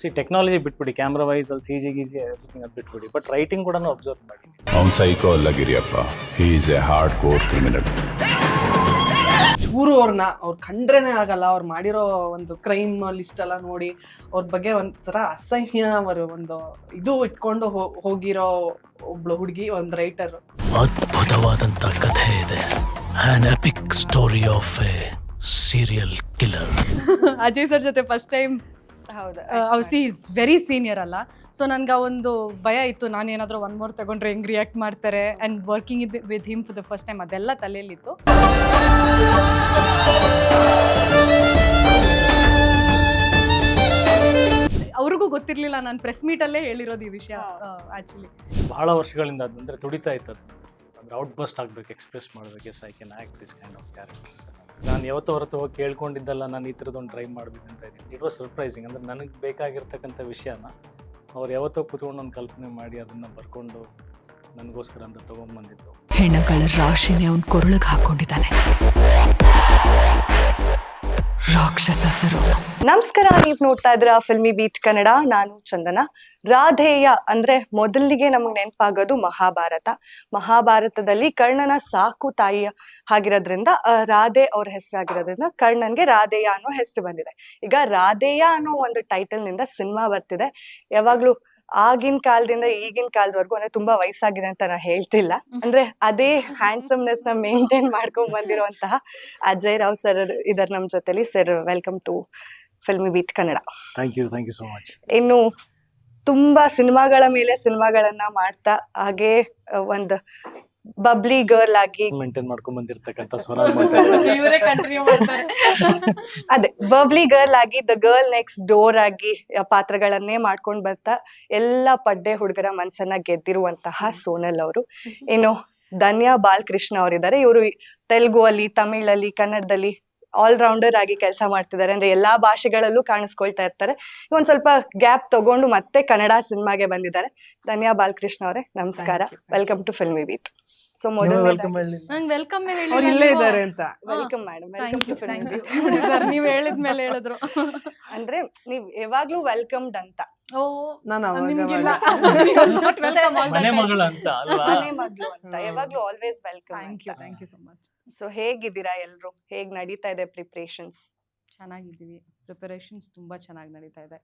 C technology ಬಿಟ್ಬಿಡಿ. Camera wise ಅಲ್ಲಿ C G ಗಿಜಿ ಎವ್ರಿಥಿಂಗ್ ಅದು ಬಿಟ್ಬಿಡಿ. ಬಟ್ ರೈಟಿಂಗ್ ಕೂಡ ಅಬ್ಸರ್ವ್ ಮಾಡಿ. ಅವ್ನು ಸೈಕೋ ಅಲ್ಲ Giriyappa he is a hardcore criminal ಚೂರು ಅವ್ರನ್ನ ಅವ್ರು ಕಂಡ್ರೇನೆ ಆಗಲ್ಲ. ಅವ್ರು ಮಾಡಿರೋ ಒಂದು ಕ್ರೈಮ್ ಲಿಸ್ಟ್ ಎಲ್ಲ ನೋಡಿ ಅವ್ರ ಬಗ್ಗೆ ಒಂಥರ ಅಸಹ್ಯ ಅವರು ಒಂದು ಇದು ಇಟ್ಕೊಂಡು ಹೋಗಿರೋ ಒಬ್ಳು ಹುಡುಗಿ ಒಂದು ರೈಟರ್ ಅದ್ಭುತವಾದಂತ ಕಥೆ ಇದೆ. An epic story of a serial killer Ajay sir ಜೊತೆ ಫಸ್ಟ್ ಟೈಮ್ ಅವ್ರು ಸಿ ಇಸ್ ವೆರಿ ಸೀನಿಯರ್ ಅಲ್ಲ. ಸೊ ನನ್ಗೆ ಆ ಒಂದು ಭಯ ಇತ್ತು ನಾನು ಏನಾದರೂ ಒನ್ ಮೋರ್ ತಗೊಂಡ್ರೆ ಹೆಂಗ್ ರಿಯಾಕ್ಟ್ ಮಾಡ್ತಾರೆ ಆ್ಯಂಡ್ ವರ್ಕಿಂಗ್ ಇದ್ with him for the first time ಅದೆಲ್ಲ ತಲೆಯಲ್ಲಿತ್ತು. ಅವ್ರಿಗೂ ಗೊತ್ತಿರಲಿಲ್ಲ ನಾನು ಪ್ರೆಸ್ ಮೀಟಲ್ಲೇ ಹೇಳಿರೋದು ಈ ವಿಷಯ ಆ್ಯಕ್ಚುಲಿ ಬಹಳ ವರ್ಷಗಳಿಂದ ಅದು ಅಂದರೆ ತುಡಿತಾ ಇತ್ತು ಅದು. ಅಂದ್ರೆ ಔಟ್ ಬಸ್ಟ್ ಆಗಬೇಕು ಎಕ್ಸ್ಪ್ರೆಸ್ ಮಾಡಬೇಕು yes I can act this kind of characters ನಾನು ಯಾವತ್ತೋ ಹೊರತು ಹೋಗಿ ಕೇಳ್ಕೊಂಡಿದ್ದಲ್ಲ, ನಾನು ಈ ಥರದೊಂದು ಟ್ರೈ ಅಂತ ಇದ್ದೀನಿ. ಇಟ್ ವಾಸ್ ಸರ್ಪ್ರೈಸಿಂಗ್ ಅಂದರೆ ನನಗೆ ಬೇಕಾಗಿರ್ತಕ್ಕಂಥ ವಿಷಯನ ಅವ್ರು ಯಾವತ್ತೋ ಕೂತ್ಕೊಂಡು ಒಂದು ಕಲ್ಪನೆ ಮಾಡಿ ಅದನ್ನು ಬರ್ಕೊಂಡು ನನಗೋಸ್ಕರ ಅಂತ ತೊಗೊಂಡ್ಬಂದಿದ್ದು ಹೆಣ್ಣುಗಳ ರಾಶಿನೇ ಅವ್ನು ಕೊರಳಿಗೆ ಹಾಕೊಂಡಿದ್ದಾನೆ. ನಮಸ್ಕಾರ, ನೀವ್ ನೋಡ್ತಾ ಇದ್ರ ಫಿಲ್ಮಿ ಬೀಟ್ ಕನ್ನಡ. ನಾನು ಚಂದನ. ರಾಧೇಯ ಅಂದ್ರೆ ಮೊದಲಿಗೆ ನಮಗ್ ನೆನಪಾಗೋದು ಮಹಾಭಾರತ. ಮಹಾಭಾರತದಲ್ಲಿ ಕರ್ಣನ ಸಾಕು ತಾಯಿಯ ಆಗಿರೋದ್ರಿಂದ ರಾಧೆ ಅವ್ರ ಹೆಸರಾಗಿರೋದ್ರಿಂದ ಕರ್ಣನ್ಗೆ ರಾಧೇಯ ಅನ್ನೋ ಹೆಸರು ಬಂದಿದೆ. ಈಗ ರಾಧೇಯ ಅನ್ನೋ ಒಂದು ಟೈಟಲ್ನಿಂದ ಸಿನಿಮಾ ಬರ್ತಿದೆ. ಯಾವಾಗ್ಲೂ ಆಗಿನ ಕಾಲದಿಂದ ಈಗಿನ ಕಾಲದವರೆಗೂ ಅಂದ್ರೆ ತುಂಬಾ ವಯಸ್ಸಾಗಿದೆ ಅಂತ ನಾ ಹೇಳ್ತಿಲ್ಲ. ಅಂದ್ರೆ ಅದೇ ಹ್ಯಾಂಡ್ಸಮ್ನೆಸ್ನ ಮೇಂಟೈನ್ ಮಾಡ್ಕೊಂಡ್ ಬಂದಿರುವಂತಹ ಅಜಯ್ ರಾವ್ ಸರ್ ಇದರ್ ನಮ್ ಜೊತೆಲಿ. Sir welcome to Filmy Beat Kannada thank you thank you so much ಇನ್ನು ತುಂಬಾ ಸಿನಿಮಾಗಳ ಮೇಲೆ ಸಿನಿಮಾಗಳನ್ನ ಮಾಡ್ತಾ ಹಾಗೆ ಒಂದು ಒಂದ್ ಬಬ್ಲಿ ಗರ್ಲ್ ಆಗಿ ಮೇಂಟೈನ್ ಮಾಡ್ಕೊಂಡ್ ಬಂದಿರತಕ್ಕಂತ ಸ್ವರ ಮಾತಾಡ್ತಾರೆ ಇವರೇ ಕಂಟಿನ್ಯೂ ಮಾಡ್ತಾರೆ. ಅದೇ ಬಬ್ಲಿ ಗರ್ಲ್ ಆಗಿ ದ ಗರ್ಲ್ ನೆಕ್ಸ್ಟ್ ಡೋರ್ ಆಗಿ ಪಾತ್ರಗಳನ್ನೇ ಮಾಡ್ಕೊಂಡ್ ಬರ್ತಾ ಎಲ್ಲಾ ಪಡ್ಡೆ ಹುಡುಗರ ಮನ್ಸನ್ನ ಗೆದ್ದಿರುವಂತಹ ಸೋನಲ್ ಅವರು. ಇನ್ನು ಧನ್ಯಾ ಬಾಲಕೃಷ್ಣ ಅವರಿದ್ದಾರೆ. ಇವರು ತೆಲುಗು ಅಲ್ಲಿ ತಮಿಳಲ್ಲಿ ಕನ್ನಡದಲ್ಲಿ ಆಲ್ ರೌಂಡರ್ ಆಗಿ ಕೆಲಸ ಮಾಡ್ತಿದ್ದಾರೆ. ಅಂದ್ರೆ ಎಲ್ಲಾ ಭಾಷೆಗಳಲ್ಲೂ ಕಾಣಿಸ್ಕೊಳ್ತಾ ಇರ್ತಾರೆ. ಒಂದ್ ಸ್ವಲ್ಪ ಗ್ಯಾಪ್ ತಗೊಂಡು ಮತ್ತೆ ಕನ್ನಡ ಸಿನಿಮಾಗೆ ಬಂದಿದ್ದಾರೆ. ಧನ್ಯಾ ಬಾಲಕೃಷ್ಣ ಅವರೇ ನಮಸ್ಕಾರ. Welcome to Filmy Beat so ಮೊದಲು ಮೊದಲ ಹೇಳಿ. ನಂಗೆ ವೆಲ್ಕಮ್ ಅವ್ರು ಇಲ್ಲೇ ಇದ್ದಾರೆ ಅಂತ. ವೆಲ್ಕಮ್ ಮೇಡಮ್ ನೀವು ಹೇಳಿದ್ಮೇಲೆ ಹೇಳಿದ್ರು. ಅಂದ್ರೆ ನೀವ್ ಯಾವಾಗ್ಲೂ ವೆಲ್ಕಮ್ಡ್ ಅಂತ. ಓ ನಾನು ನಿಮ್ಗಿಲ್ಲ ಅವಾಗ- ಮನೆ ಮಗಳು ಅಂತ ಅಲ್ವಾ? ಮನೆ ಮಗ್ಳು ಅಂತ. ಯಾವಾಗ್ಲೂ always welcome thank you thank you so much so ಹೇಗಿದ್ದೀರಾ ಎಲ್ರು? ಹೇಗ್ ನಡೀತಾ ಇದೆ ಪ್ರಿಪ್ರೇಷನ್ಸ್ ಚೆನ್ನಾಗಿದ್ದೀವಿ. ಪ್ರಿಪರೇಷನ್ಸ್ ತುಂಬಾ ಚೆನ್ನಾಗಿ ನಡೀತಾ ಇದೆ.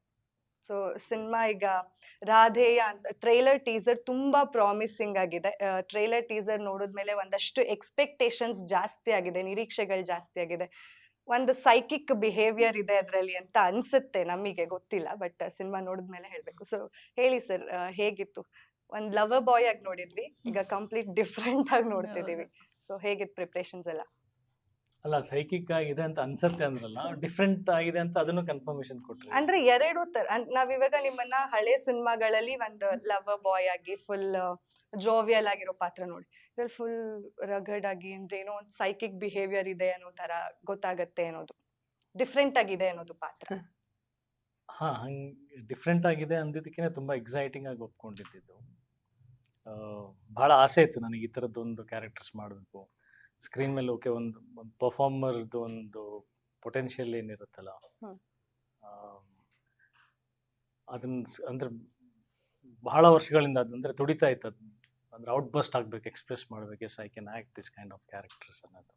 ಸೊ ಸಿನಿಮಾ ಈಗ ರಾಧೇಯ ಅಂತ ಟ್ರೈಲರ್ ಟೀಸರ್ ತುಂಬಾ ಪ್ರಾಮಿಸಿಂಗ್ ಆಗಿದೆ. ಟ್ರೈಲರ್ ಟೀಸರ್ ನೋಡಿದ್ಮೇಲೆ ಒಂದಷ್ಟು ಎಕ್ಸ್ಪೆಕ್ಟೇಷನ್ಸ್ ಜಾಸ್ತಿ ಆಗಿದೆ ನಿರೀಕ್ಷೆಗಳು ಜಾಸ್ತಿ ಆಗಿದೆ. ಒಂದು ಸೈಕಿಕ್ ಬಿಹೇವಿಯರ್ ಇದೆ ಅದರಲ್ಲಿ ಅಂತ ಅನ್ಸುತ್ತೆ ನಮಗೆ ಗೊತ್ತಿಲ್ಲ ಬಟ್ ಸಿನಿಮಾ ನೋಡಿದ್ಮೇಲೆ ಹೇಳ್ಬೇಕು. ಸೊ ಹೇಳಿ ಸರ್ ಹೇಗಿತ್ತು? ಒಂದ್ ಲವರ್ ಬಾಯ್ ಆಗಿ ನೋಡಿದ್ವಿ ಈಗ ಕಂಪ್ಲೀಟ್ ಡಿಫ್ರೆಂಟ್ ಆಗಿ ನೋಡ್ತಿದೀವಿ ಸೊ ಹೇಗಿತ್ತು ಪ್ರಿಪ್ರೇಷನ್ಸ್ ಎಲ್ಲ? ಅಲ್ಲ ಸೈಕಿಕ್ ಆಗಿದೆ ಅಂತ ಅನ್ಸತ್ತೆ ಅಂದ್ರಲ್ಲ ಡಿಫ್ರೆಂಟ್ ಆಗಿದೆ ಅಂತ ಅದನ್ನು ಕನ್ಫರ್ಮೇಶನ್ ಕೊಟ್ರಿ. ಅಂದ್ರೆ ಎರಡು ತರ ಅನ್- ಇವಾಗ ನಿಮ್ಮನ್ನ ಹಳೆ ಸಿನಿಮಾಗಳಲ್ಲಿ ಒಂದು ಲವ್ ಬಾಯ್ ಆಗಿ ಫುಲ್ ಜೋವಿಯಲ್ ಆಗಿರೋ ಪಾತ್ರ ನೋಡಿ. ಇದ್ರಲ್ಲಿ ಫುಲ್ ರಗಡ್ ಆಗಿ ಅಂದ್ರೆ ಏನೋ ಒಂದು ಸೈಕಿಕ್ ಬಿಹೇವಿಯರ್ ಇದೆ ಅನ್ನೋ ತರ ಗೊತ್ತಾಗತ್ತೆ ಅನ್ನೋದು. ಡಿಫ್ರೆಂಟ್ ಆಗಿದೆ ಅನ್ನೋದು ಪಾತ್ರ. ಹಾ. ಹಂಗೆ ಡಿಫ್ರೆಂಟ್ ಆಗಿದೆ ಅಂದಿದ್ದಕ್ಕೆ ತುಂಬಾ ಎಕ್ಸೈಟಿಂಗ್ ಆಗಿ ಒಪ್ಕೊಂಡಿದ್ದು ಬಹಳ ಆಸೆ ಇತ್ತು ನನಗೆ ಈ ಥರದ್ದು ಒಂದು ಕ್ಯಾರೆಕ್ಟರ್ಸ್ ಮಾಡಬೇಕು. ಸ್ಕ್ರೀನ್ ಮೇಲೆ ಓಕೆ ಒಂದು ಒಂದು ಪರ್ಫಾರ್ಮರ್ದು ಒಂದು ಪೊಟೆನ್ಷಿಯಲ್ ಏನಿರುತ್ತಲ್ಲ. ಅದನ್ನ ಅಂದ್ರೆ ಬಹಳ ವರ್ಷಗಳಿಂದ ಅದು ಅಂದರೆ ತುಡಿತಾ ಇತ್ತು ಅದು ಅಂದ್ರೆ ಔಟ್ ಬಸ್ಟ್ ಆಗ್ಬೇಕು ಎಕ್ಸ್ಪ್ರೆಸ್ ಮಾಡಬೇಕು yes I can act this kind of characters ಅನ್ನೋದು.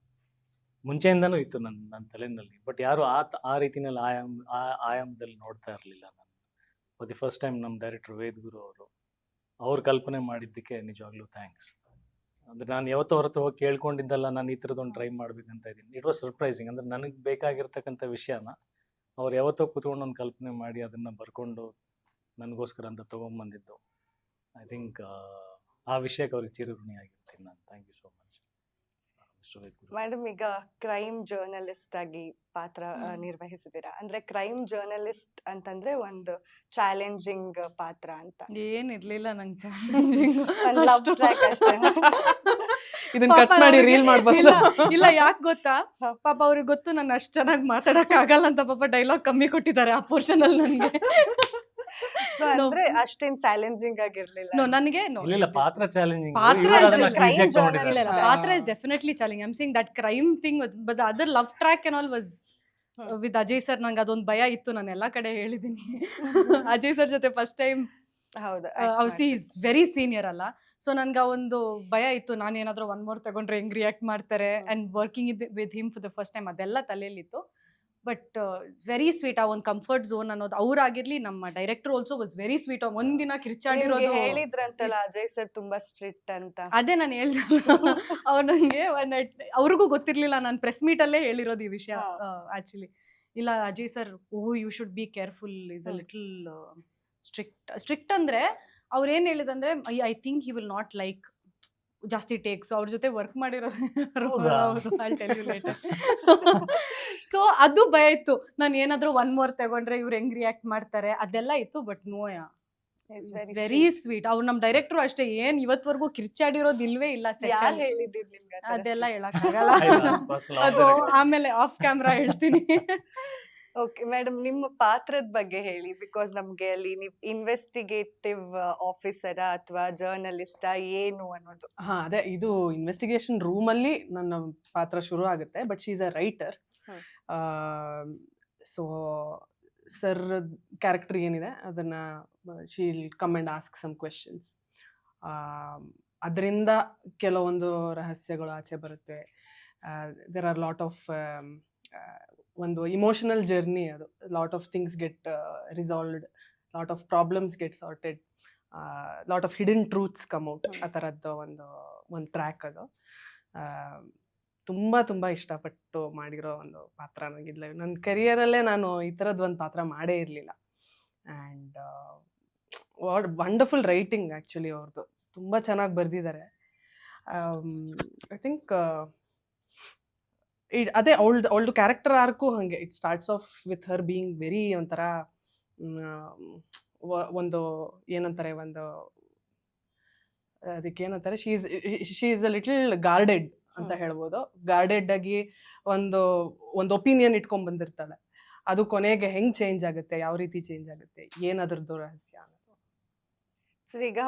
ಮುಂಚೆಯಿಂದನೂ ಇತ್ತು ನನ್ನ ನನ್ನ ತಲೆಯಲ್ಲಿ ಬಟ್ ಯಾರು ಆ ಆ ರೀತಿನಲ್ಲಿ ಆಯಾಮ್ ಆ ಆಯಾಮದಲ್ಲಿ ನೋಡ್ತಾ ಇರಲಿಲ್ಲ ನಾನು. ಫಾರ್ ದಿ ಫಸ್ಟ್ ಟೈಮ್ ನಮ್ಮ ಡೈರೆಕ್ಟರ್ ವೇದ್ ಗುರು ಅವರು ಅವ್ರು ಕಲ್ಪನೆ ಮಾಡಿದ್ದಕ್ಕೆ ನಿಜವಾಗ್ಲೂ ಥ್ಯಾಂಕ್ಸ್ ಅಂದ್ರೆ ನಾನು ಯಾವತ್ತೋ ಹೊರತು ಹೋಗಿ ಕೇಳ್ಕೊಂಡಿದ್ದಲ್ಲ, ನಾನು ಈ ಥರದೊಂದು ಟ್ರೈ ಮಾಡ್ಬೇಕಂತ ಇದ್ದೀನಿ. ಇಟ್ ವಾಸ್ ಸರ್ಪ್ರೈಸಿಂಗ್ ಅಂದ್ರೆ ನನಗೆ ಬೇಕಾಗಿರ್ತಕ್ಕಂಥ ವಿಷಯನ ಅವ್ರು ಯಾವತ್ತೋ ಕೂತ್ಕೊಂಡು ಒಂದು ಕಲ್ಪನೆ ಮಾಡಿ ಅದನ್ನು ಬರ್ಕೊಂಡು ನನಗೋಸ್ಕರ ಅಂತ ತೊಗೊಂಬಂದಿದ್ದು. ಐ ಥಿಂಕ್ ಆ ವಿಷಯಕ್ಕೆ ಅವ್ರಿಗೆ ಚಿರಋಣಿ ಆಗಿರ್ತೀನಿ ನಾನು. Thank you so much mister Ved Guru madam ಈಗ ಕ್ರೈಮ್ ಜರ್ನಲಿಸ್ಟ್ ಆಗಿ ಪಾತ್ರ ನಿರ್ವಹಿಸಿದೀರಾ ಅಂದ್ರೆ ಕ್ರೈಮ್ ಜರ್ನಲಿಸ್ಟ್ ಅಂತಂದ್ರೆ ಒಂದು ಚಾಲೆಂಜಿಂಗ್ ಪಾತ್ರ ಅಂತ. ಏನಿರ್ಲಿಲ್ಲ ನಂಗೆ ಚಾಲೆಂಜಿಂಗ್. ಇದನ್ನ ಕಟ್ ಮಾಡಿ ರೀಲ್ ಮಾಡ್ಬೋದಲ್ಲ ಇಲ್ಲ ಯಾಕೆ ಗೊತ್ತಾ. ಪಾಪ ಅವ್ರಿಗೆ ಗೊತ್ತು ನಾನು ಅಷ್ಟು ಚೆನ್ನಾಗಿ ಮಾತಾಡಕ್ ಆಗಲ್ಲ ಅಂತ ಪಾಪ ಡೈಲಾಗ್ ಕಮ್ಮಿ ಕೊಟ್ಟಿದ್ದಾರೆ ಆ ಪೋರ್ಷನ್ ಅಲ್ಲಿ ನನಗೆ. ಸೊ ಅಂದ್ರೆ ಅಷ್ಟೇನ್ ಚಾಲೆಂಜಿಂಗ್ ಆಗಿರ್ಲಿಲ್ಲ. ನೋ ನನಗೆ ನೋ ಇಲ್ಲ ಪಾತ್ರ ಚಾಲೆಂಜಿಂಗ್ ಪಾತ್ರ. ಪಾತ್ರ is definitely challenge I'm saying that crime thing but other love track and all was. With Ajay sir ನಂಗೆ ಅದೊಂದು ಭಯ ಇತ್ತು. ನಾನು ಎಲ್ಲ ಕಡೆ ಹೇಳಿದ್ದೀನಿ ಅಜಯ್ ಸರ್ ಜೊತೆ ಫಸ್ಟ್ ಟೈಮ್ ಹೌದು ಅವ್ರು ಸಿ ಇಸ್ ವೆರಿ ಸೀನಿಯರ್ ಅಲ್ಲ. ಸೊ ನನ್ಗೆ ಆ ಒಂದು ಭಯ ಇತ್ತು. ನಾನು ಏನಾದರೂ ಒನ್ ಮೋರ್ ತಗೊಂಡ್ರೆ ಹೆಂಗ್ ರಿಯಾಕ್ಟ್ ಮಾಡ್ತಾರೆ? ಅಂಡ್ ಆ್ಯಂಡ್ ವರ್ಕಿಂಗ್ ಇದ್ with him for the first time ಅದೆಲ್ಲ ತಲೆಯಲ್ಲಿತ್ತು. ಬಟ್ ವೆರಿ ಸ್ವೀಟ್ ಆ ಒಂದು ಕಂಫರ್ಟ್ ಝೋನ್ ಅನ್ನೋದು ಅವ್ರಾಗಿರ್ಲಿ ನಮ್ಮ director also was very sweet ಒಂದಿನ ಕಿರ್ಚಾಡಿರೋದು ಹೇಳಿದ್ರಂತಲ್ಲ ಅಜಯ್ ಸರ್ ತುಂಬಾ ಸ್ಟ್ರಿಕ್ಟ್ ಅಂತ. ಅದೇ ನಾನು ಹೇಳ್ದೆ. ಅವ್ರು ನನಗೆ ಅವ್ರಿಗೂ ಗೊತ್ತಿರ್ಲಿಲ್ಲ ನಾನು ಪ್ರೆಸ್ ಮೀಟಲ್ಲೇ ಹೇಳಿರೋದು ಈ ವಿಷಯ. ಆಕ್ಚುಲಿ ಇಲ್ಲ Ajay sir oh you should be careful is a. Little strict strict ಅಂದ್ರೆ ಅವ್ರು ಏನು ಹೇಳಿದಂದ್ರೆ I I think he will not like ಜಾಸ್ತಿ ಟೇಕ್ಸ್ ಅವ್ರ ಜೊತೆ ವರ್ಕ್ ಮಾಡಿರೋದು. ಹೌದಾ? ಸೊ ಅದು ಭಯ ಇತ್ತು. ನಾನು ಏನಾದ್ರೂ ಒನ್ ಮೋರ್ ತಗೊಂಡ್ರೆ ಇವ್ರು ಹೆಂಗ್ ರಿಯಾಕ್ಟ್ ಮಾಡ್ತಾರೆ? ಅದೆಲ್ಲ ಇತ್ತು ಬಟ್ ನೋಯ ವೆರಿ ಸ್ವೀಟ್ ಅವ್ರು ನಮ್ ಡೈರೆಕ್ಟರ್ ಅಷ್ಟೇ ಏನ್ ಇವತ್ವರೆಗೂ ಕಿರ್ಚಾಡಿರೋದು ಇಲ್ವೇ ಇಲ್ಲ ಅದೆಲ್ಲ? ಹೇಳಕ್ಕಾಗಲ್ಲ ಅದು ಆಮೇಲೆ ಆಫ್ ಕ್ಯಾಮ್ರಾ ಹೇಳ್ತೀನಿ. ಓಕೆ ಮೇಡಮ್ ನಿಮ್ಮ ಪಾತ್ರದ ಬಗ್ಗೆ ಹೇಳಿ ಬಿಕಾಸ್ ನಮ್ಗೆ ಅಲ್ಲಿ ನೀವು ಇನ್ವೆಸ್ಟಿಗೇಟಿವ್ ಆಫೀಸರ ಅಥವಾ ಜರ್ನಲಿಸ್ಟ ಏನು ಅನ್ನೋದು. ಹಾ ಅದೇ ಇದು ಇನ್ವೆಸ್ಟಿಗೇಷನ್ ರೂಮ್ ಅಲ್ಲಿ ನನ್ನ ಪಾತ್ರ ಶುರು ಆಗುತ್ತೆ but she is a writer. So sir character ಏನಿದೆ ಅದನ್ನ she'll come and ask some questions ಅದರಿಂದ ಕೆಲವೊಂದು ರಹಸ್ಯಗಳು ಆಚೆ ಬರುತ್ತೆ. ದೇರ್ ಆರ್ ಲಾಟ್ ಆಫ್ ಒಂದು ಇಮೋಷನಲ್ ಜರ್ನಿ ಅದು. Lot of things get resolved lot of problems get sorted lot of hidden truths come out ಆ ಥರದ್ದು ಒಂದು ಒಂದು ಟ್ರ್ಯಾಕ್ ಅದು. ತುಂಬ ತುಂಬ ಇಷ್ಟಪಟ್ಟು ಮಾಡಿರೋ ಒಂದು ಪಾತ್ರ ನನಗಿಲ್ಲ ನನ್ನ ಕರಿಯರಲ್ಲೇ ನಾನು ಈ ಥರದ್ದು ಒಂದು ಪಾತ್ರ ಮಾಡೇ ಇರಲಿಲ್ಲ. And what wonderful writing actually ಅವ್ರದ್ದು ತುಂಬ ಚೆನ್ನಾಗಿ ಬರೆದಿದ್ದಾರೆ ಐ ಥಿಂಕ್ ಇಡ್ ಅದೇ ಅವಳ್ದು ಅವಳ್ದು ಕ್ಯಾರೆಕ್ಟರ್ ಆರ್ಕು ಹಾಗೆ. It starts off with her being very ಒಂಥರ ಒಂದು ಏನಂತಾರೆ, ಒಂದು, ಅದಕ್ಕೆ ಏನಂತಾರೆ she is she is a little guarded ಅಂತ. ಹೇಳ್ಬೋದು. ಗಾರ್ಡೆಡ್ ಆಗಿ ಒಂದು ಒಂದು ಒಪಿನಿಯನ್ ಇಟ್ಕೊಂಡ್ ಬಂದಿರ್ತಾಳೆ. ಅದು ಕೊನೆಗೆ ಹೆಂಗ್ ಚೇಂಜ್ ಆಗುತ್ತೆ? ಯಾವ ರೀತಿ ಚೇಂಜ್ ಆಗುತ್ತೆ? ಏನದ್ರದ್ದು ರಹಸ್ಯ ಅನ್ನೋದು. ಸೊ ಈಗ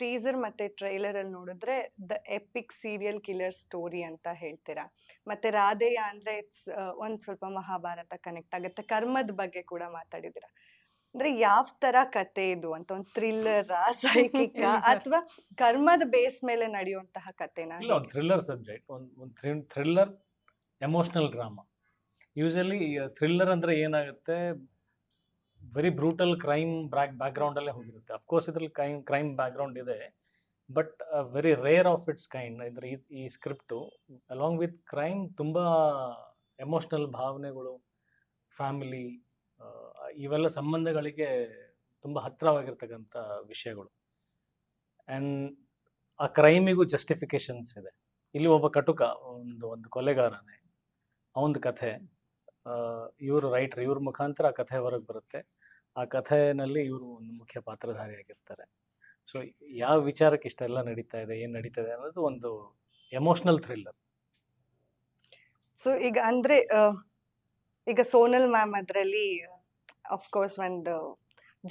ಟೀಸರ್ ಮತ್ತೆ ಟ್ರೈಲರ್ ಅಲ್ಲಿ ನೋಡಿದ್ರೆ the epic serial killer story ಅಂತ ಹೇಳ್ತೀರಾ? ಮತ್ತೆ ರಾಧೆಯ ಅಂದ್ರೆ ಇಟ್ಸ್ ಒಂದ್ ಸ್ವಲ್ಪ ಮಹಾಭಾರತ ಕನೆಕ್ಟ್ ಆಗುತ್ತೆ. ಕರ್ಮದ ಬಗ್ಗೆ ಕೂಡ ಮಾತಾಡಿದಿರ ಅಂದ್ರೆ ಯಾವ ತರ ಕತೆ ಇದು ಅಂತ ಒಂದು ಥ್ರಿಲ್ಲರ್ ಸೈಕಿಕ ಅಥವಾ ಕರ್ಮದ ಬೇಸ್ ಮೇಲೆ ನಡೆಯುವಂತಹ ಕಥೆನ ಇಲ್ಲ ಒಂದು ಥ್ರಿಲ್ಲರ್ ಸಬ್ಜೆಕ್ಟ್ ಒಂದು ಒಂದು thriller emotional drama. Usually thriller ಅಂದರೆ ಏನಾಗುತ್ತೆ ವೆರಿ ಬ್ರೂಟಲ್ ಕ್ರೈಮ್ ಬ್ಯಾಕ್ ಬ್ಯಾಕ್ಗ್ರೌಂಡಲ್ಲೇ ಹೋಗಿರುತ್ತೆ. ಅಫ್ಕೋರ್ಸ್ ಇದ್ರಲ್ಲಿ ಕ್ರೈಮ್ ಕ್ರೈಮ್ ಬ್ಯಾಕ್ಗ್ರೌಂಡ್ ಇದೆ but very rare of its kind ಇದ್ರ ಈ ಈ ಸ್ಕ್ರಿಪ್ಟು ಅಲಾಂಗ್ ವಿತ್ ಕ್ರೈಮ್ ತುಂಬ ಎಮೋಷ್ನಲ್ ಭಾವನೆಗಳು ಫ್ಯಾಮಿಲಿ ಇವೆಲ್ಲ ಸಂಬಂಧಗಳಿಗೆ ತುಂಬ ಹತ್ತಿರವಾಗಿರ್ತಕ್ಕಂಥ ವಿಷಯಗಳು. ಆ್ಯಂಡ್ ಆ ಕ್ರೈಮಿಗೂ ಜಸ್ಟಿಫಿಕೇಶನ್ಸ್ ಇದೆ. ಇಲ್ಲಿ ಒಬ್ಬ ಕಟುಕ, ಒಂದು ಒಂದು ಕೊಲೆಗಾರನೇ, ಅವನದು ಕಥೆ ಇವರು ರೈಟ್ರ್ ಇವ್ರ ಮುಖಾಂತರ ಆ ಕಥೆ ಹೊರಗೆ ಬರುತ್ತೆ. ಆ ಕಥೆನಲ್ಲಿ ಇವರು ಒಂದು ಮುಖ್ಯ ಪಾತ್ರಧಾರಿಯಾಗಿರ್ತಾರೆ. ಸೊ ಯಾವ ವಿಚಾರಕ್ಕೆ ಇಷ್ಟೆಲ್ಲ ನಡೀತಾ ಇದೆ, ಏನು ನಡೀತಾ ಇದೆ ಅನ್ನೋದು ಒಂದು ಎಮೋಷ್ನಲ್ ಥ್ರಿಲ್ಲರ್ ಸೊ ಈಗ ಅಂದ್ರೆ ಈಗ ಸೋನಲ್ ಮ್ಯಾಮ್ ಅದ್ರಲ್ಲಿ ಕೋರ್ಸ್ ಒಂದು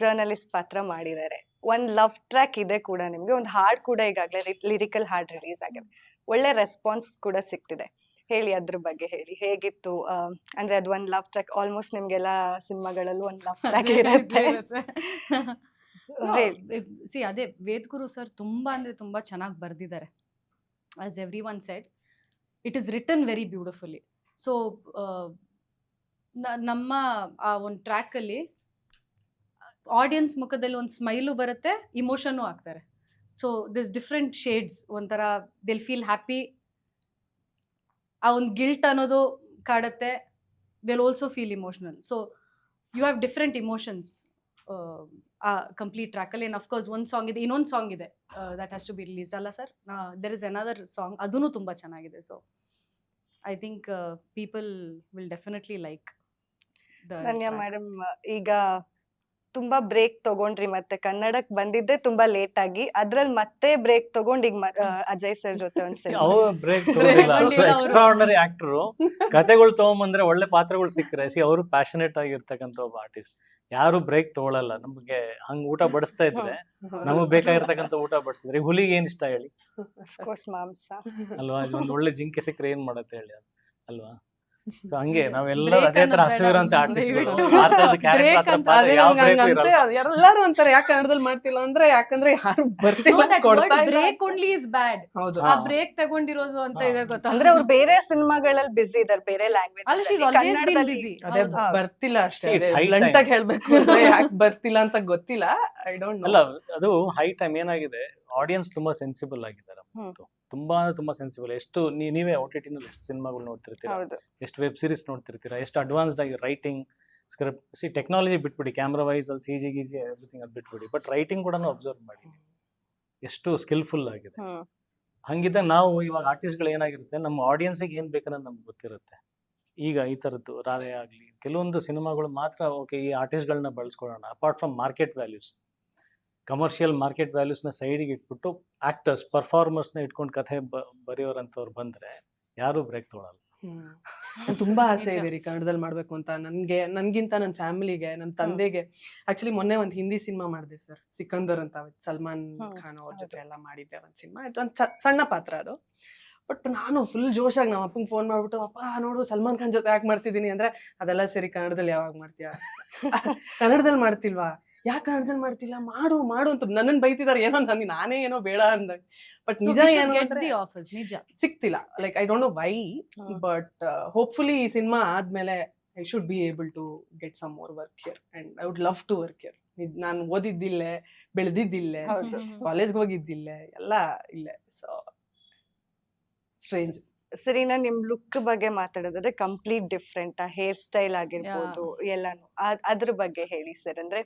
ಜರ್ನಲಿಸ್ಟ್ ಪಾತ್ರ ಮಾಡಿದ್ದಾರೆ. ಒಂದು ಲವ್ ಟ್ರ್ಯಾಕ್ ಇದೆ ಕೂಡ ನಿಮಗೆ ಒಂದು ಹಾಡ್ ಕೂಡ ಈಗಾಗಲೇ ಲಿರಿಕಲ್ ಹಾಡ್ ರಿಲೀಸ್ ಆಗಿದೆ. ಒಳ್ಳೆ ರೆಸ್ಪಾನ್ಸ್ ಕೂಡ ಸಿಗ್ತಿದೆ ಹೇಳಿ ಅದ್ರ ಬಗ್ಗೆ ಹೇಳಿ. ಹೇಗಿತ್ತು ಅಂದ್ರೆ ಅದು ಒಂದು ಲವ್ ಟ್ರ್ಯಾಕ್ ಆಲ್ಮೋಸ್ಟ್ ನಿಮ್ಗೆಲ್ಲ ಸಿನಿಮಾಗಳಲ್ಲೂ ಒಂದು ಲವ್ ಟ್ರ್ಯಾಕ್ ಇರುತ್ತೆ. ಸಿ ಅದೇ ವೇದ್ಗುರು ಸರ್ ತುಂಬಾ ಅಂದ್ರೆ ತುಂಬಾ ಚೆನ್ನಾಗಿ ಬರ್ದಿದ್ದಾರೆ. As everyone said it is written very beautifully so ನಮ್ಮ, ಆ ಒಂದು ಟ್ರ್ಯಾಕಲ್ಲಿ, ಆಡಿಯನ್ಸ್ ಮುಖದಲ್ಲಿ ಒಂದು ಸ್ಮೈಲು ಬರುತ್ತೆ, ಇಮೋಷನ್ನು ಆಗ್ತಾರೆ ಸೊ ದಿಸ್ ಡಿಫ್ರೆಂಟ್ ಶೇಡ್ಸ್ ಒಂಥರ ದಿಲ್ ಫೀಲ್ ಹ್ಯಾಪಿ ಆ ಒಂದು ಗಿಲ್ಟ್ ಅನ್ನೋದು ಕಾಡುತ್ತೆ. They'll also feel emotional so you have different emotions ಆ ಕಂಪ್ಲೀಟ್ ಟ್ರ್ಯಾಕಲ್ಲಿ ಏನು ಅಫ್ಕೋರ್ಸ್ ಒಂದು ಸಾಂಗ್ ಇದೆ, ಇನ್ನೊಂದು ಸಾಂಗ್ ಇದೆ that has to be release ಅಲ್ಲ sir there is another song ಅದೂ ತುಂಬ ಚೆನ್ನಾಗಿದೆ. So I think people will definitely like Dhanya madam ಈಗ ತುಂಬಾ ಬ್ರೇಕ್ ತಗೊಂಡ್ರಿ ಮತ್ತೆ ಕನ್ನಡಕ್ ಬಂದಿದ್ದೆ ತುಂಬಾ ಲೇಟ್ ಆಗಿ. ಅದ್ರಲ್ಲಿ ಮತ್ತೆ ಬ್ರೇಕ್ ತಗೊಂಡ್ ಈಗ ಅಜಯ್ ಸರ್. ಜೊತೆ ಒಂದ್ಸರಿ ಬ್ರೇಕ್ ತಗೊಂಡಿಲ್ಲ ಎಕ್ಸ್ಟ್ರಾ ಆರ್ಡಿನರಿ ಆಕ್ಟರು ಕತೆಗಳು ತಗೊಂಬಂದ್ರೆ ಒಳ್ಳೆ ಪಾತ್ರಗಳು ಸಿಕ್ಕರೆ. ಸಿ ಅವರು ಪ್ಯಾಷನೇಟ್ ಆಗಿರ್ತಕ್ಕಂಥ ಒಬ್ಬ ಆರ್ಟಿಸ್ಟ್ ಯಾರು ಬ್ರೇಕ್ ತಗೊಳಲ್ಲ. ನಮ್ಗೆ ಹಂಗ್ ಊಟ ಬಡಿಸ್ತಾ ಇದ್ರೆ ನಮಗ್ ಬೇಕಾಗಿರ್ತಕ್ಕಂಥ ಊಟ ಬಡಿಸಿದ್ರೆ. ಹುಲಿಗೆ ಏನ್ ಇಷ್ಟ ಹೇಳಿ? ಅಲ್ವಾ? ಒಂದು ಒಳ್ಳೆ ಜಿಂಕೆ ಸಿಕ್ಕರೆ ಏನ್ ಮಾಡತ್ತೆ ಹೇಳಿ ಅಲ್ವಾ? ಸೊ ಹಂಗೆ ನಾವೆಲ್ಲ Break ಅದೇ ತರ ಹಸಿವಿರೋಂತ ಎಲ್ಲಾರು ಅಂತಾರೆ ಯಾಕೆ ಕನ್ನಡದಲ್ಲಿ ಮಾಡ್ತಿಲ್ಲ ಅಂದ್ರೆ ಯಾಕಂದ್ರೆ ಯಾರು ಬರ್ತಿಲ್ಲ ಕೊಡ್ತಾ ಬ್ರೇಕ್ ಓನ್ಲಿ ಇಸ್ ಬ್ಯಾಡ್ ಹೌದು. ಆ ಬ್ರೇಕ್ ತಗೊಂಡಿರೋದು ಅಂತ ಇದೆ ಗೊತ್ತಾ? ಅಂದ್ರೆ ಅವ್ರು ಬೇರೆ ಸಿನಿಮಾಗಳಲ್ಲಿ ಬಿಸಿ ಇದಾರೆ ಬೇರೆ ಲ್ಯಾಂಗ್ವೇಜ್. ಅದೇ. ಬರ್ತಿಲ್ಲ ಅಷ್ಟೇ. ಬ್ಲಂಟ್ ಆಗಿ ಹೇಳ್ಬೇಕು ಅಂದ್ರೆ ಯಾಕೆ ಬರ್ತಿಲ್ಲ ಅಂತ ಗೊತ್ತಿಲ್ಲ. ಐ ಡೋಂಟ್ ಅಲ್ಲ ಅದು ಹೈ ಟೈಮ್ ಏನಾಗಿದೆ? ಆಡಿಯನ್ಸ್ ತುಂಬಾ ಸೆನ್ಸಿಬಲ್. ಇವತ್ತು. ತುಂಬಾ ಅಂದ್ರೆ ತುಂಬಾ ಸೆನ್ಸಿಬಲ್ ಎಷ್ಟು ನೀವೇ ಓ ಟಿ ಟಿನಲ್ಲಿ ಎಷ್ಟು ಸಿನಿಮಾಗಳು ನೋಡ್ತಿರ್ತೀರಾ? ಹೌದು. ಎಷ್ಟು ವೆಬ್ ಸೀರೀಸ್ ನೋಡ್ತಿರ್ತೀರಾ? ಎಷ್ಟು ಅಡ್ವಾನ್ಸ್ಡ್ ಆಗಿ ರೈಟಿಂಗ್ ಸ್ಕ್ರಿಪ್ಟ್ ಸಿ ಟೆಕ್ನಾಲಜಿ ಬಿಟ್ಬಿಡಿ. ಕ್ಯಾಮ್ರಾ ವೈಸ್ ಅಲ್ಲಿ ಸಿ ಜಿ ಗಿಜಿ ಎವ್ರಿಥಿಂಗ್ ಅಲ್ಲಿ ಬಿಟ್ಬಿಡಿ. ಬಟ್ ರೈಟಿಂಗ್ ಕೂಡ ಅಬ್ಸರ್ವ್ ಮಾಡಿ. ಎಷ್ಟು ಸ್ಕಿಲ್ಫುಲ್ ಆಗಿದೆ. ಹಂಗಿದ್ದ ನಾವು ಇವಾಗ ಆರ್ಟಿಸ್ಟ್ಗಳು ಏನಾಗಿರುತ್ತೆ ನಮ್ಮ ಆಡಿಯನ್ಸಿಗೆ ಏನು ಬೇಕನ್ನೋದು ನಮ್ಗೆ ಗೊತ್ತಿರುತ್ತೆ. ಈಗ ಈ ಥರದ್ದು ರಾಧೆ ಆಗಲಿ ಕೆಲವೊಂದು ಸಿನಿಮಾಗಳು ಮಾತ್ರ ಓಕೆ ಈ ಆರ್ಟಿಸ್ಟ್ಗಳನ್ನ ಬಳಸ್ಕೊಳ್ಳೋಣ apart from market values commercial market ವ್ಯಾಲ್ಯೂಸ್ನ ಸೈಡಿಗೆ ಇಟ್ಬಿಟ್ಟು ಆ್ಯಕ್ಟರ್ಸ್ ಪರ್ಫಾರ್ಮರ್ಸ್ನ ಇಟ್ಕೊಂಡು ಕಥೆ ಬ ಬರೆಯೋರಂಥವ್ರು ಬಂದರೆ ಯಾರೂ ಬ್ರೇಕ್ ತೊಗೊಳಲ್ಲ. ಹ್ಮ್. ತುಂಬಾ ಆಸೆ. ಇದೆ ರೀ ಕನ್ನಡದಲ್ಲಿ ಮಾಡ್ಬೇಕು ಅಂತ. ನನ್ಗೆ ನನ್ಗಿಂತ ನನ್ನ ಫ್ಯಾಮಿಲಿಗೆ ನನ್ನ ತಂದೆಗೆ ಆಕ್ಚುಲಿ ಮೊನ್ನೆ ಒಂದ್ ಹಿಂದಿ ಸಿನಿಮಾ ಮಾಡಿದೆ ಸರ್. ಸಿಕಂದರ್ ಅಂತ ಸಲ್ಮಾನ್ ಖಾನ್ ಅವ್ರ ಜೊತೆ. ಎಲ್ಲ ಮಾಡಿದ್ದೆ ಒಂದ್ ಸಿನಿಮಾ. ಇದು ಒಂದ್ ಸಣ್ಣ ಪಾತ್ರ ಅದು. ಬಟ್ ನಾನು ಫುಲ್ ಜೋಶಾಗಿ ನಮ್ಮ ಅಪ್ಪಂಗೆ ಫೋನ್ ಮಾಡ್ಬಿಟ್ಟು ಅಪ್ಪ ನೋಡು ಸಲ್ಮಾನ್ ಖಾನ್ ಜೊತೆ ಯಾಕೆ ಮಾಡ್ತಿದ್ದೀನಿ? ಅಂದ್ರೆ ಅದೆಲ್ಲ ಸರಿ ಕನ್ನಡದಲ್ಲಿ ಯಾವಾಗ ಮಾಡ್ತೀಯಾ? ಕನ್ನಡದಲ್ಲಿ ಮಾಡ್ತಿಲ್ವಾ? ಯಾಕೆ ಅರ್ಜನ್ ಮಾಡ್ತಿಲ್ಲ? ಮಾಡು ಮಾಡು ಅಂತ ನನ್ನನ್ನು ಬೈತಿದಾರೆ. ಏನೋ ನಾನೇ ಏನೋ ಬೇಡ ಅಂದ ಬಟ್ ನಿಜ ಏನು ಆಫರ್ಸ್ ನಿಜ. ಸಿಕ್ತಿಲ್ಲ. Like I don't know why. But hopefully ಈ ಸಿನಿಮಾ ಆದ್ಮೇಲೆ I should be able to get some more work here and I would love to work here ನಾನು ಓದಿದ್ದಿಲ್ಲೇ ಬೆಳೆದಿದ್ದಿಲ್ಲೇ ಕಾಲೇಜ್ಗೆ ಹೋಗಿದ್ದಿಲ್ಲೇ ಎಲ್ಲ ಇಲ್ಲೇ. ಸೊ ಸ್ಟ್ರೇಂಜ್ ಸರಿ ನಾ ನಿಮ್ ಲುಕ್ ಬಗ್ಗೆ ಮಾತಾಡೋದಾದ್ರೆ ಕಂಪ್ಲೀಟ್ ಡಿಫ್ರೆಂಟ್ ಹೇರ್ ಸ್ಟೈಲ್ ಆಗಿರ್ಬೋದು ಎಲ್ಲಾನು. ಅದ್- ಅದ್ರ ಬಗ್ಗೆ ಹೇಳಿ ಸರ್ ಅಂದ್ರೆ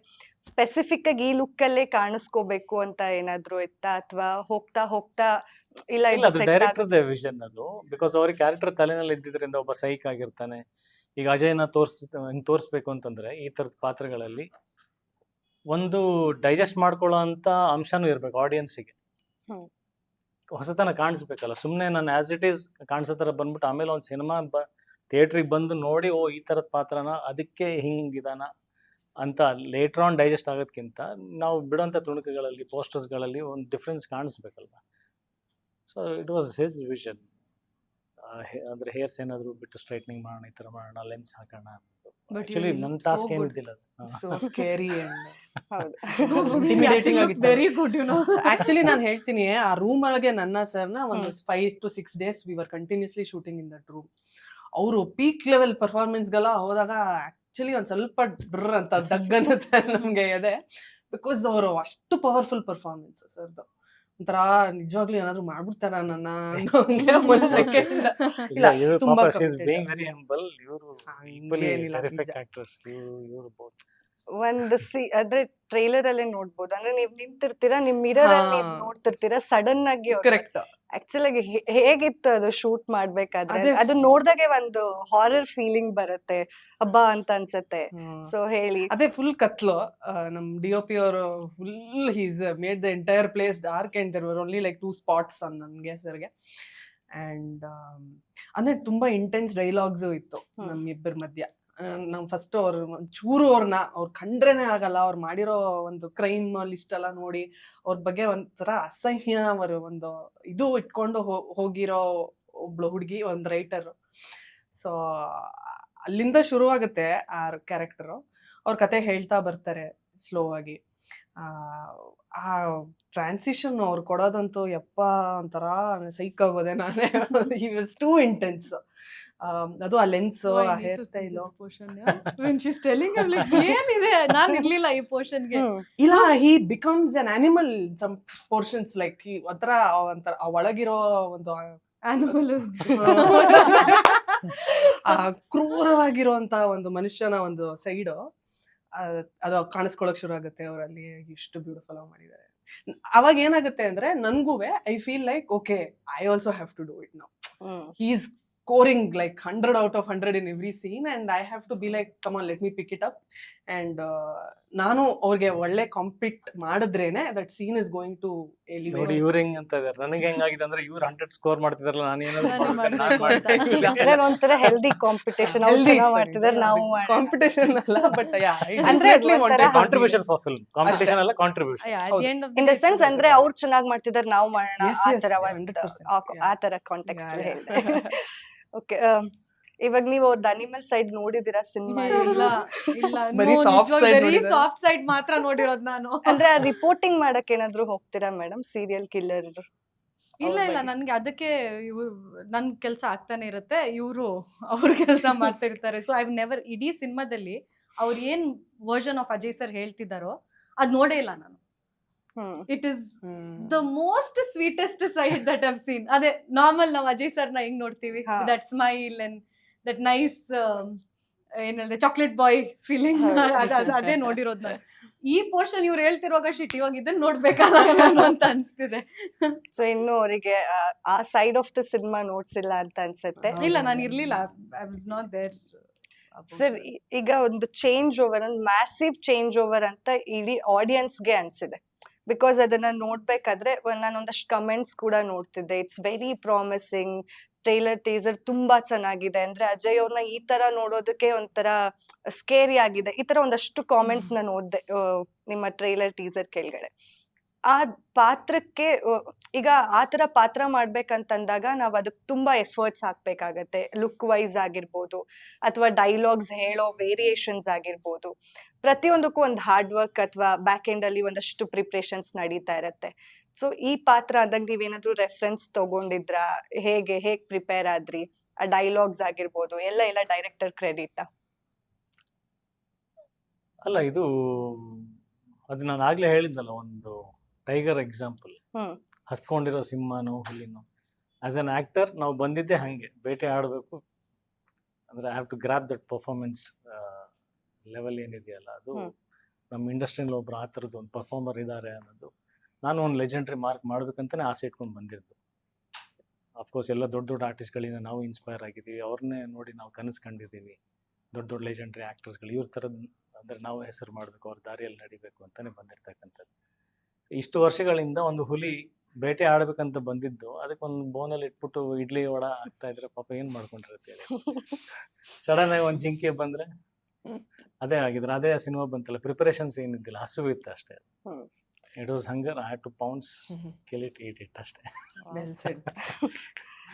ಸ್ಪೆಸಿಫಿಕ್ ಆಗಿ ಈ ಲುಕ್ ಅಲ್ಲೇ ಕಾಣಿಸ್ಕೋಬೇಕು ಅಂತ ಏನಾದ್ರು ಇತ್ತಾ? ಅಥವಾ ಹೋಗ್ತಾ ಹೋಗ್ತಾ ಇಲ್ಲ ಇಲ್ಲ ಅದು ಡೈರೆಕ್ಟರ್ದೇ ವಿಷನ್ ಅದು. ಬಿಕಾಸ್ ಅವ್ರ ಕ್ಯಾರೆಕ್ಟರ್ ತಲೆನಲ್ಲಿ ಇದ್ದಿದ್ರಿಂದ ಒಬ್ಬ ಸೈಕ್ ಆಗಿರ್ತಾನೆ. ಈಗ ಅಜಯ್ನ ತೋರ್ಸ್ ಹಿಂಗ್ ತೋರಿಸ್ಬೇಕು ಅಂತಂದ್ರೆ ಈ ಥರದ ಪಾತ್ರಗಳಲ್ಲಿ ಒಂದು ಡೈಜೆಸ್ಟ್ ಮಾಡ್ಕೊಳ್ಳೋ ಅಂತ ಅಂಶನೂ ಇರ್ಬೇಕು ಆಡಿಯನ್ಸಿಗೆ. ಹೊಸತನ ಕಾಣಿಸ್ಬೇಕಲ್ಲ. ಸುಮ್ಮನೆ ನಾನು ಆಸ್ ಇಟ್ ಈಸ್ ಕಾಣಿಸೋ ಥರ ಬಂದ್ಬಿಟ್ಟು ಆಮೇಲೆ ಒಂದು ಸಿನಿಮಾ ಬ ಥಿಯೇಟ್ರಿಗೆ ಬಂದು ನೋಡಿ, ಓ, ಈ ಥರದ ಪಾತ್ರನ, ಅದಕ್ಕೆ ಹಿಂಗಿದಾನ ಅಂತ ಲೇಟ್ರ್ ಆನ್ ಡೈಜೆಸ್ಟ್ ಆಗೋದ್ಕಿಂತ ನಾವು ಬಿಡೋಂಥ ತುಣುಕುಗಳಲ್ಲಿ ಪೋಸ್ಟರ್ಸ್ಗಳಲ್ಲಿ ಒಂದು difference ಕಾಣಿಸ್ಬೇಕಲ್ವ? So it was his vision ಅಂದರೆ ಹೇರ್ಸ್ ಏನಾದರೂ ಬಿಟ್ಟು ಸ್ಟ್ರೈಟ್ನಿಂಗ್ ಮಾಡೋಣ, ಈ ಥರ ಮಾಡೋಣ ಲೆನ್ಸ್ ಹಾಕೋಣ ನನ್ನ look so task so scary Intimidating ಆಗಿತ್ತು. Very good you know actually ನಾನು ಹೇಳ್ತೀನಿ ಆ ರೂಮ್ ಒಳಗೆ ನನ್ನ ಸರ್ನ ಒಂದು five to six days we were continuously shooting in that room ಅವರು ಪೀಕ್ ಲೆವೆಲ್ ಪರ್ಫಾರ್ಮೆನ್ಸ್ಗೆಲ್ಲ ಹೋದಾಗ ಆಕ್ಚುಲಿ ಒಂದ್ ಸ್ವಲ್ಪ ಡ್ರ ಅಂತ ದಗ್ ಅನ್ನತ್ತೆ ನಮ್ಗೆ ಇದೆ ಬಿಕಾಸ್ ಅವರು ಅಷ್ಟು ಪವರ್ಫುಲ್ ಪರ್ಫಾರ್ಮೆನ್ಸ್ ಸರ್ದು ಒಂಥರ ನಿಜವಾಗ್ಲೂ ಏನಾದ್ರು ಮಾಡ್ಬಿಡ್ತಾರ ನನ್ನ ಸೆಕೆಂಡ್ ಇಲ್ಲ ತುಂಬಾ ಇವರು ಒಂದ್ ಸಿ ಅಂದ್ರೆ ಟ್ರೈಲರ್ ಅಲ್ಲಿ ನೋಡ್ಬೋದು. ಅಂದ್ರೆ ನೀವ್ ನಿಂತಿರ್ತೀರಾ ನಿಮ್ ಮಿರರ್ ಅಲ್ಲಿ ನೀವ್ ನೋಡ್ತಿರ್ತೀರಾ ಸಡನ್ ಆಗಿ ಕರೆಕ್ಟ್ ಆಕ್ಚುಲ್ ಆಗಿ ಹೇಗಿತ್ತು ಅದು ಶೂಟ್ ಮಾಡ್ಬೇಕಾದ್ರೆ? ಅದೇ ನೋಡ್ದಾಗೆ ಒಂದು ಹಾರರ್ ಫೀಲಿಂಗ್ ಬರುತ್ತೆ. ಹಬ್ಬ ಅಂತ ಅನ್ಸತ್ತೆ. ಸೊ ಹೇಳಿ. ಅದೇ ಫುಲ್ ಕತ್ಲು. ನಮ್ ಡಿ ಒ ಪಿ ಅವರು full he's made the entire place dark and there only like two spots ಅನ್ ನನ್ಗೆ ಸರ್ಗೆ ಅಂಡ್ ಅಂದ್ರೆ ತುಂಬಾ ಇಂಟೆನ್ಸ್ ಡೈಲಾಗ್ಸ್ ಇತ್ತು ನಮ್ ನಮ್ಮಿಬ್ಬರ ಮಧ್ಯ. ನಾವು ಫಸ್ಟ್ ಅವ್ರ ಚೂರು ಅವ್ರನ್ನ ಅವ್ರು ಕಂಡ್ರೇನೆ ಆಗಲ್ಲ. ಅವ್ರು ಮಾಡಿರೋ ಒಂದು ಕ್ರೈಮ್ ಲಿಸ್ಟ್ ಎಲ್ಲ ನೋಡಿ ಅವ್ರ ಬಗ್ಗೆ ಒಂಥರ ಅಸಹ್ಯ ಅವರು ಒಂದು ಇದು ಇಟ್ಕೊಂಡು ಹೋಗಿರೋ ಒಬ್ಳು ಹುಡುಗಿ ಒಂದು ರೈಟರ್ ಸೊ ಅಲ್ಲಿಂದ ಶುರುವಾಗುತ್ತೆ ಆ ಕ್ಯಾರೆಕ್ಟರು ಅವ್ರ ಕತೆ ಹೇಳ್ತಾ ಬರ್ತಾರೆ ಸ್ಲೋ ಆಗಿ. ಆ, ಆ ಟ್ರಾನ್ಸಿಷನ್ ಅವ್ರು ಕೊಡೋದಂತೂ ಯಪ್ಪ ಒಂಥರ ಸೈಕ್ ಆಗೋದೆ ನಾನೇ. ಈ ವಾಸ್ ಟೂ ಇಂಟೆನ್ಸ್ ಅದು ಆ ಲೆನ್ಸ್ ಆ ಹೇರ್ ಸ್ಟೈಲ್ ಏನಿದೆ ನಾನು ಇರ್ಲಿಲ್ಲ ಈ ಪೋರ್ಷನ್ಗೆ ಇಲ್ಲ he becomes an animal some portions like ಒಂಥರ ಒಂಥರ ಆ ಒಳಗಿರೋ ಒಂದು ಆ ಕ್ರೂರವಾಗಿರುವಂತ ಒಂದು ಮನುಷ್ಯನ ಒಂದು ಸೈಡು ಅದು ಕಾಣಿಸ್ಕೊಳಕ್ ಶುರು ಆಗುತ್ತೆ ಅವರಲ್ಲಿ ಇಷ್ಟು ಬ್ಯೂಟಿಫುಲ್ ಆಗಿ ಮಾಡಿದ್ದಾರೆ. ಅವಾಗ ಏನಾಗುತ್ತೆ ಅಂದ್ರೆ ನನ್ಗೂ I feel like okay I also have to do it now he's scoring like 100 out of 100 in every scene and i have to be like come on let me pick it up. And uh, ನಾನು ಅವ್ರಿಗೆ ಒಳ್ಳೆ compete ಮಾಡಿದ್ರೇನೆ that scene is going to ನೋಡಿ ಇವ್ರು ಹೆಂಗ್ ಅಂತ ಇದಾರೆ. ನನಗೆ ಹೆಂಗಾಗಿದೆ ಅಂದ್ರೆ ಇವ್ರು ಹಂಡ್ರೆಡ್ ಸ್ಕೋರ್ ಮಾಡ್ತಿದಾರಲ್ಲ ನಾನು ಏನಾದ್ರು ಒಂಥರ ಹೆಲ್ದಿ ಕಾಂಪಿಟೇಷನ್ ಅವ್ರು ಚೆನ್ನಾಗ್ ಮಾಡ್ತಿದಾರೆ ನಾವು. ಕಾಂಪಿಟೇಷನ್ ಅಲ್ಲ ಬಟ್ ಅಂದ್ರೆ ಕಾಂಟ್ರಿಬ್ಯೂಷನ್ ಫಾರ್ ಫಿಲ್ಮ್ ಕಾಂಪಿಟೇಷನ್ ಅಲ್ಲ ಕಾಂಟ್ರಿಬ್ಯೂಷನ್ ಇನ್ ದ ಸೆನ್ಸ್ ಅಂದ್ರೆ ಅವ್ರು ಚೆನ್ನಾಗಿ ಮಾಡ್ತಿದಾರೆ ನಾವು ಮಾಡೋಣ Yes, ಆ yes, ತರ ಆ- ತರ ಕಾಂಟೆಕ್ಸ್ಟ್ ಹೇಳಿದೆ. ಓಕೆ ಇವಾಗ ನೀವು ಅವ್ರದ್ದು ಅನಿಮಲ್ ಸೈಡ್ ನೋಡಿದಿರಾ ಸಿನಿಮಾ? ಇಲ್ಲ ಇಲ್ಲ ಬರೀ soft side. ಸಾಫ್ಟ್ ಸೈಡ್ ಮಾತ್ರ ನೋಡಿರೋದು ನಾನು. ಅಂದ್ರೆ ರಿಪೋರ್ಟಿಂಗ್ ಮಾಡಕ್ ಏನಾದ್ರು ಹೋಗ್ತೀರಾ ಮೇಡಮ್ ಸೀರಿಯಲ್ ಕಿಲ್ಲರ್ ಇಲ್ಲ ಇಲ್ಲ ನನ್ಗೆ ಅದಕ್ಕೆ ಇವ್ರು ನನ್ ಕೆಲಸ ಆಗ್ತಾನೆ ಇರುತ್ತೆ. ಇವರು ಅವ್ರ ಕೆಲಸ ಮಾಡ್ತಾ ಇರ್ತಾರೆ ಸೊ ಐ ನೆವರ್ ಇಡೀ ಸಿನಿಮಾದಲ್ಲಿ ಅವ್ರು ಏನ್ ವರ್ಷನ್ ಆಫ್ ಅಜಯ್ ಸರ್ ಹೇಳ್ತಿದ್ದಾರೋ ಅದ್ ನೋಡೇ ಇಲ್ಲ ನಾನು. It is the most sweetest side that have seen ಅದೇ ನಾರ್ಮಲ್ ನಾವು ಅಜಯ್ ಸರ್ನ ಹೆಂಗ್ ನೋಡ್ತೀವಿ. That smile and that nice ಏನಂದ್ರೆ ಚಾಕ್ಲೇಟ್ ಬಾಯ್ ಫೀಲಿಂಗ್. ಅದೇ ನೋಡಿರೋದ್ನ ಈ ಪೋರ್ಷನ್ ಇವ್ರು ಹೇಳ್ತಿರುವಾಗ ಶಿಟ್ ಇವಾಗ ಇದನ್ನ ನೋಡ್ಬೇಕಲ್ಲ ಅಂತ ಅನ್ಸ್ತಿದೆ. ಸೊ ಇನ್ನು ಅವರಿಗೆ ಆ ಸೈಡ್ ಆಫ್ ದ ಸಿನಿಮಾ ನೋಡ್ಸಿಲ್ಲ ಅಂತ ಅನ್ಸುತ್ತೆ. ಇಲ್ಲ ನಾನು ಇರ್ಲಿಲ್ಲ. I was not there sir ಈಗ ಒಂದು ಚೇಂಜ್ ಓವರ್ ಒಂದು ಮ್ಯಾಸಿವ್ ಚೇಂಜ್ ಓವರ್ ಅಂತ ಇಡೀ ಆಡಿಯನ್ಸ್ಗೆ ಅನ್ಸಿದೆ. ಬಿಕಾಸ್ ಅದನ್ನ ನೋಡ್ಬೇಕಾದ್ರೆ ನಾನು ಒಂದಷ್ಟು ಕಮೆಂಟ್ಸ್ ಕೂಡ ನೋಡ್ತಿದ್ದೆ. It's very promising trailer teaser ತುಂಬಾ ಚೆನ್ನಾಗಿದೆ. ಅಂದ್ರೆ ಅಜಯ್ ಅವ್ರನ್ನ ಈ ತರ ನೋಡೋದಕ್ಕೆ ಒಂಥರ ಸ್ಕೇರಿ ಆಗಿದೆ. ಈ ತರ ಒಂದಷ್ಟು ಕಾಮೆಂಟ್ಸ್ ನಾನು ಓದ್ದೆ ನಿಮ್ಮ ಟ್ರೈಲರ್ ಟೀಸರ್ ಕೆಳಗಡೆ. ಆ ಪಾತ್ರಕ್ಕೆ ಈಗ ಆ ತರ ಪಾತ್ರ ಮಾಡ್ಬೇಕಂತಂದಾಗ ನಾವ್ ಅದಕ್ಕೆ ತುಂಬಾ ಎಫರ್ಟ್ಸ್ ಹಾಕ್ಬೇಕಾಗತ್ತೆ. ಲುಕ್ ವೈಸ್ ಆಗಿರ್ಬೋದು, ಅಥವಾ ಡೈಲಾಗ್ಸ್ ಹೇಳೋ ವೇರಿಯೇಷನ್ಸ್ ಆಗಿರ್ಬೋದು. ಪ್ರತಿಯೊಂದಕ್ಕೂ ಒಂದು ಹಾರ್ಡ್ ವರ್ಕ್ ಅಥವಾ ಬ್ಯಾಕ್ ಎಂಡಲ್ಲಿ ಒಂದಷ್ಟು ಪ್ರಿಪ್ರೇಷನ್ಸ್ ನಡೀತಾ ಇರತ್ತೆ. ಸೊ ಈ ಪಾತ್ರ ಆದಾಗ ನೀವೇನಾದ್ರೂ ರೆಫರೆನ್ಸ್ ತಗೊಂಡಿದ್ರಾ? ಹೇಗೆ, ಹೇಗ್ ಪ್ರಿಪೇರ್ ಆದ್ರಿ? ಆ ಡೈಲಾಗ್ಸ್ ಆಗಿರ್ಬೋದು, ಎಲ್ಲ ಎಲ್ಲ ಡೈರೆಕ್ಟರ್ ಕ್ರೆಡಿಟ್ ಅಲ್ಲ, ಇದು, ಅದು ನಾನು ಆಗ್ಲೇ ಹೇಳಿದ್ದಲ್ಲ ಒಂದು ಟೈಗರ್ ಎಕ್ಸಾಂಪಲ್. ಹಸ್ಕೊಂಡಿರೋ ಸಿಂಹನೋ ಹುಲಿನೋ. ಆಸ್ ಅನ್ ಆಕ್ಟರ್ ನಾವು ಬಂದಿದ್ದೆ ಹಾಗೆ. ಬೇಟೆ ಆಡಬೇಕು. ಅಂದ್ರೆ I have to grab that performance level ಏನಿದೆಯಲ್ಲ ಅದು. ನಮ್ಮ ಇಂಡಸ್ಟ್ರಿಯಲ್ಲಿ ಒಬ್ರು ಆ ಥರದ್ದು ಒಂದು ಪರ್ಫಾರ್ಮರ್ ಇದ್ದಾರೆ ಅನ್ನೋದು. ನಾನು ಒಂದು ಲೆಜೆಂಡ್ರಿ ಮಾರ್ಕ್ ಮಾಡ್ಬೇಕಂತಾನೆ ಆಸೆ ಇಟ್ಕೊಂಡು ಬಂದಿದ್ದು ಅಫ್ಕೋರ್ಸ್ ಎಲ್ಲ ದೊಡ್ಡ ದೊಡ್ಡ ಆರ್ಟಿಸ್ಟ್ಗಳಿಂದ ನಾವು ಇನ್ಸ್ಪೈರ್ ಆಗಿದ್ದೀವಿ. ಅವ್ರನ್ನೇ ನೋಡಿ ನಾವು ಕನಸು ಕಂಡಿದ್ದೀವಿ. ದೊಡ್ಡ ದೊಡ್ಡ ಲೆಜೆಂಡ್ರಿ ಆ್ಯಕ್ಟರ್ಸ್ಗಳು ಇವ್ರ ಥರದ್ದು ಅಂದರೆ ನಾವು ಹೆಸರು ಮಾಡಬೇಕು ಅವ್ರ ದಾರಿಯಲ್ಲಿ ನಡಿಬೇಕು ಅಂತಲೇ ಬಂದಿರ್ತಕ್ಕಂಥದ್ದು. ಇಷ್ಟು ವರ್ಷಗಳಿಂದ ಒಂದು ಹುಲಿ ಬೇಟೆ ಆಡ್ಬೇಕಂತ ಬಂದಿದ್ದು ಅದಕ್ಕೊಂದು ಬೋನಲ್ಲಿ ಇಟ್ಬಿಟ್ಟು ಇಡ್ಲಿ ವಡ ಆಗ್ತಾ ಇದ್ರೆ ಪಾಪ ಏನು ಮಾಡ್ಕೊಂಡಿರುತ್ತೆ ಸಡನ್ ಆಗಿ ಒಂದು ಜಿಂಕೆ ಬಂದ್ರೆ ಅದೇ ಆಗಿದ್ರೆ ಅದೇ ಸಿನಿಮಾ ಬಂತಲ್ಲ ಪ್ರಿಪರೇಷನ್ಸ್ ಏನಿದ್ದಿಲ್ಲ ಹಸುವು ಇತ್ತು ಅಷ್ಟೇ. It was hunger I to pounce. Kill it eat it ಅಷ್ಟೇ.